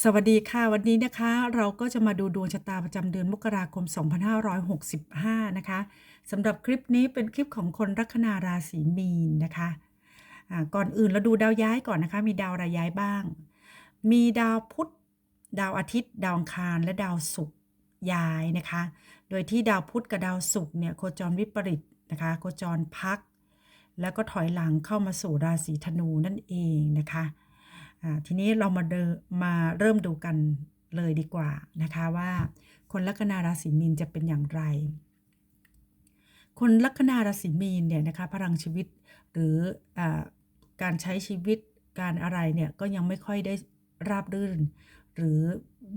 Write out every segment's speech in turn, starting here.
สวัสดีค่ะ วันนี้นะคะ เราก็จะมาดูดวงชะตาประจำเดือนมกราคม 2565 นะคะสำหรับคลิปนี้เป็นคลิปของคนลัคนาราศีมีนนะคะอ่าก่อนอื่นเราดูดาวย้ายก่อนนะคะ มีดาวอะไรย้ายบ้าง มีดาวพุธดาวอาทิตย์ ดาวอังคารและดาวศุกร์ย้ายนะคะ โดยที่ดาวพุธกับดาวศุกร์เนี่ยโคจรวิปริตนะคะ โคจรพัก แล้วก็ถอยหลังเข้ามาสู่ราศีธนูนั่นเองนะคะ ทีนี้เรามาเดิมาเริ่มดูกันเลยดีกว่านะคะว่า คนลัคนาราศีมีนจะเป็นอย่างไร คนลัคนาราศีมีนเนี่ยนะคะพลังชีวิตหรืออการใช้ชีวิตการอะไรเนี่ยก็ยังไม่ค่อยได้ราบรื่น หรือ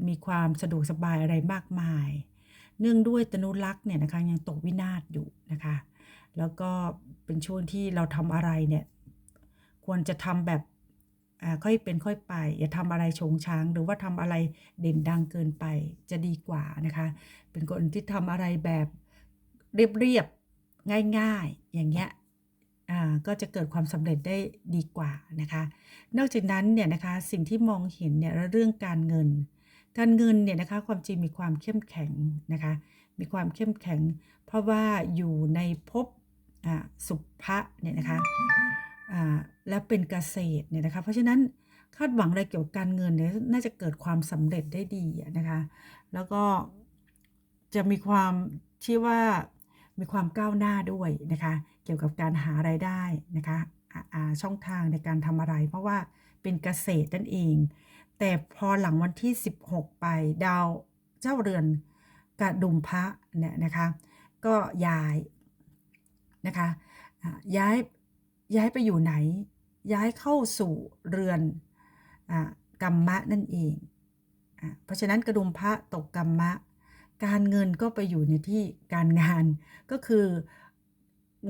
มีความสะดวกสบายอะไรมากมาย เนื่องด้วยตนุลักษ์เนี่ยนะคะยังตกวินาศอยู่นะคะแล้วก็เป็นช่วงที่เราทำอะไรเนี่ยควรจะทำแบบ ค่อยเป็นค่อยไป อย่าทำอะไรโชงช้าง หรือว่าทำอะไรเด่นดังเกินไปจะดีกว่านะคะ เป็นคนที่ทำอะไรแบบเรียบๆง่าย ๆ อย่างเงี้ยอ่าก็จะเกิดความสำเร็จได้ดีกว่านะคะ นอกจากนั้นเนี่ยนะคะสิ่งที่มองเห็นเนี่ยเรื่องการเงิน การเงินเนี่ยนะคะความจริงมีความเข้มแข็งนะคะ มีความเข้มแข็ง เพราะว่าอยู่ในภพอ่าสุภะเนี่ยนะคะ แล้วเป็นเกษตรเนี่ยนะคะ เพราะฉะนั้นคาดหวังอะไรเกี่ยวกับการเงินเนี่ยน่าจะเกิดความสำเร็จได้ดีนะคะ แล้วก็จะมีความที่ว่ามีความก้าวหน้าด้วยนะคะ เกี่ยวกับการหารายได้นะคะช่องทางในการทำอะไร เพราะว่าเป็นเกษตรนั่นเอง แต่พอหลังวันที่ 16 ไปดาวเจ้าเรือนกระดุมพระเนี่ยนะคะ ก็ย้ายนะคะย้าย ย้ายไปอยู่ไหน ย้ายเข้าสู่เรือนอกรรมะนั่นเองอเพราะฉะนั้นกระดุมพระตกกรรมะ การเงินก็ไปอยู่ในที่การงานก็คือ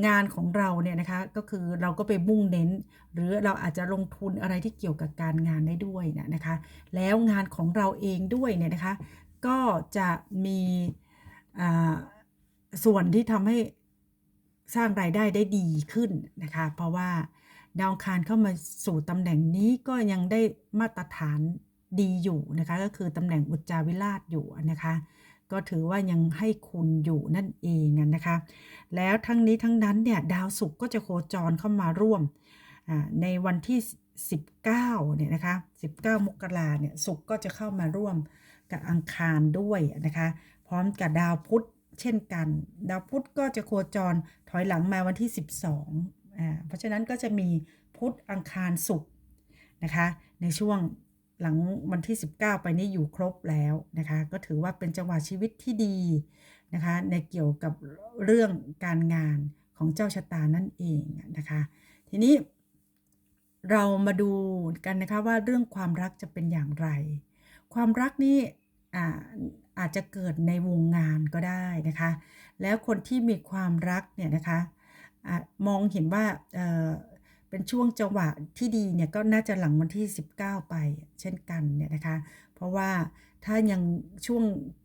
งานของเราเนี่ยนะคะก็คือเราก็ไปมุ่งเน้น หรือเราอาจจะลงทุนอะไรที่เกี่ยวกับการงานได้ด้วยนะนะคะ แล้วงานของเราเองด้วยเนี่ยนะคะ ก็จะมีส่วนที่ทำให้ สร้างรายได้ได้ดีขึ้นนะคะ เพราะว่าดาวคารเข้ามาสู่ตำแหน่งนี้ก็ยังได้มาตรฐานดีอยู่นะคะ ก็คือตำแหน่งอุจจาวิราชอยู่นะคะ ก็ถือว่ายังให้คุณอยู่นั่นเองนะคะ แล้วทั้งนี้ทั้งนั้นเนี่ยดาวศุกร์ก็จะโคจรเข้ามาร่วมในวันที่ 19เนี่ยนะคะ 19 มกราเนี่ยศุกร์ก็จะเข้ามาร่วมกับอังคารด้วยนะคะ พร้อมกับดาวพุธ เช่นกัน ดาวพุธก็จะโคจรถอยหลังมาวันที่ 12อ่าเพราะฉะนั้นก็จะมีพุธอังคารศุกร์นะคะ ในช่วงหลังวันที่ 19 ไปนี้อยู่ครบแล้วนะคะ ก็ถือว่าเป็นจังหวะชีวิตที่ดีนะคะ ในเกี่ยวกับเรื่องการงานของเจ้าชะตานั่นเองนะคะ ทีนี้เรามาดูกันนะคะว่าเรื่องความรักจะเป็นอย่างไร ความรักนี่ อาจจะเกิดในวงงานก็ได้นะคะ แล้วคนที่มีความรักเนี่ยนะคะอามองเห็นว่าเเป็นช่วงจังหวะที่ดีเนี่ยก็น่าจะหลังวันที่ 19 ไปเช่นกันเนี่ยนะคะ เพราะว่าถ้ายังช่วง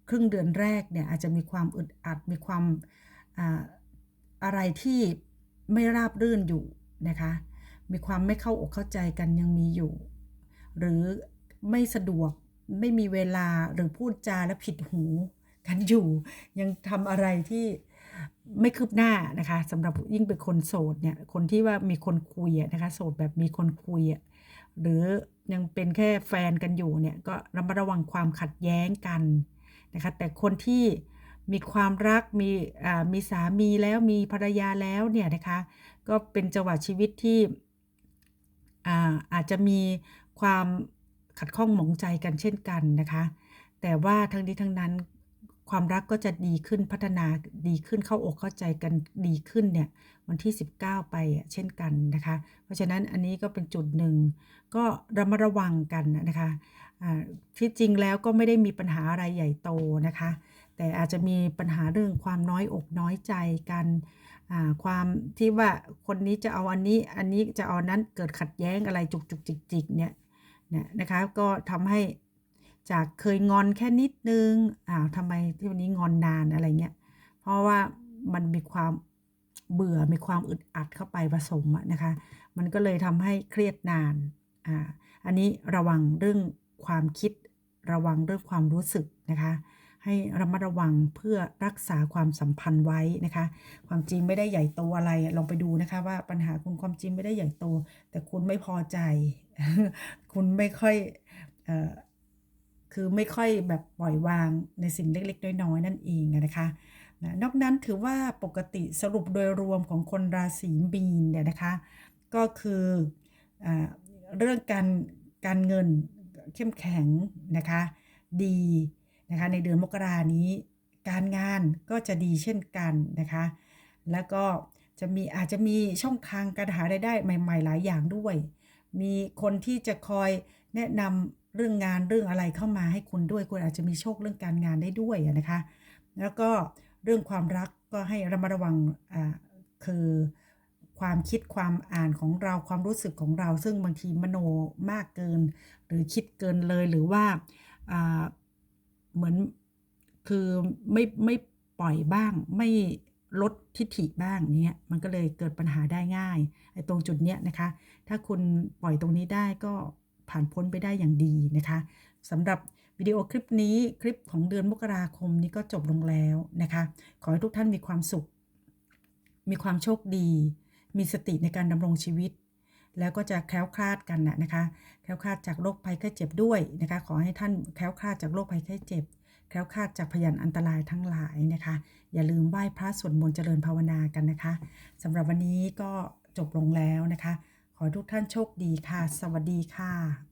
ครึ่งเดือนแรกเนี่ยอาจจะมีความอึดอัดมีความอ่าอะไรที่ไม่ราบรื่นอยู่นะคะ มีความไม่เข้าอกเข้าใจกันยังมีอยู่ หรือไม่สะดวก ไม่มีเวลาหรือพูดจาและผิดหูกันอยู่ ยังทำอะไรที่ไม่คืบหน้านะคะสำหรับยิ่งเป็นคนโสดเนี่ยคนที่ว่ามีคนคุยนะคะโสดแบบมีคนคุยหรือยังเป็นแค่แฟนกันอยู่เนี่ยก็ระมัดระวังความขัดแย้งกันนะคะแต่คนที่มีความรักมีอ่ามีสามีแล้วมีภรรยาแล้วเนี่ยนะคะก็เป็นจังหวะชีวิตที่อ่าอาจจะมีความ ขัดข้องหมองใจกันเช่นกันนะคะ แต่ว่าทั้งนี้ทั้งนั้นความรักก็จะดีขึ้นพัฒนาดีขึ้นเข้าอกเข้าใจกันดีขึ้นเนี่ยวันที่ 19 ไปเช่นกันนะคะ เพราะฉะนั้นอันนี้ก็เป็นจุดหนึ่ง ก็ระมัดระวังกันนะคะที่จริงแล้วก็ไม่ได้มีปัญหาอะไรใหญ่โตนะคะ แต่อาจจะมีปัญหาเรื่องความน้อยอกน้อยใจกันความที่ว่าคนนี้จะเอาอันนี้อันนี้จะเอานั้นเกิดขัดแย้งอะไรจุกจุกจิกจิกเนี่ย นี่ยนะคะก็ทำให้จากเคยงอนแค่นิดนึงอ้าวทำไมที่วันนี้งอนนานอะไรเงี้ยเพราะว่ามันมีความเบื่อมีความอึดอัดเข้าไปผสมอะนะคะ มันก็เลยทำให้เครียดนานอ่าอันนี้ระวังเรื่องความคิดระวังเรื่องความรู้สึกนะคะ ให้ระมัดระวังเพื่อรักษาความสัมพันธ์ไว้นะคะ ความจริงไม่ได้ใหญ่โตอะไรลองไปดูนะคะ ว่าปัญหาคุณความจริงไม่ได้ใหญ่โต แต่คุณไม่พอใจ คุณไม่ค่อยอคือไม่ค่อยแบบปล่อยวางในสิ่งเล็ก ๆ น้อยๆนั่นเองนะคะนะนอกนั้นถือว่าปกติสรุปโดยรวมของคนราศีมีนเนี่ยนะคะ ก็คืออเรื่องการการเงินเข้มแข็งนะคะ ดีนะคะในเดือนมกรานี้ การงานก็จะดีเช่นกันนะคะ แล้วก็จะมีอาจจะมีช่องทางการหารายได้ใหม่ ๆ หลายอย่างด้วย มีคนที่จะคอยแนะนำเรื่องงานเรื่องอะไรเข้ามาให้คุณด้วย คุณอาจจะมีโชคเรื่องการงานได้ด้วยนะคะ แล้วก็เรื่องความรักก็ให้ระมัดระวังอ่าคือความคิดความอ่านของเราความรู้สึกของเรา ซึ่งบางทีมโนมากเกิน หรือคิดเกินเลยหรือว่าอ่าเหมือนคือไม่ไม่ปล่อยบ้างไม่ ลดทิฐิบ้างเนี้ยมันก็เลยเกิดปัญหาได้ง่ายไอ้ตรงจุดเนี้ยนะคะ ถ้าคุณปล่อยตรงนี้ได้ก็ผ่านพ้นไปได้อย่างดีนะคะสำหรับวิดีโอคลิปนี้คลิปของเดือนมกราคมนี้ก็จบลงแล้วนะคะ ขอให้ทุกท่านมีความสุข มีความโชคดี มีสติในการดำรงชีวิต แล้วก็จะแคล้วคลาดกันนะนะคะ แคล้วคลาดจากโรคภัยไข้เจ็บด้วยนะคะ ขอให้ท่านแคล้วคลาดจากโรคภัยไข้เจ็บ แคล้วคลาดจากพยานอันตรายทั้งหลายนะคะ อย่าลืมไหว้พระสวดมนต์เจริญภาวนากันนะคะสำหรับวันนี้ก็จบลงแล้วนะคะ ขอทุกท่านโชคดีค่ะ สวัสดีค่ะ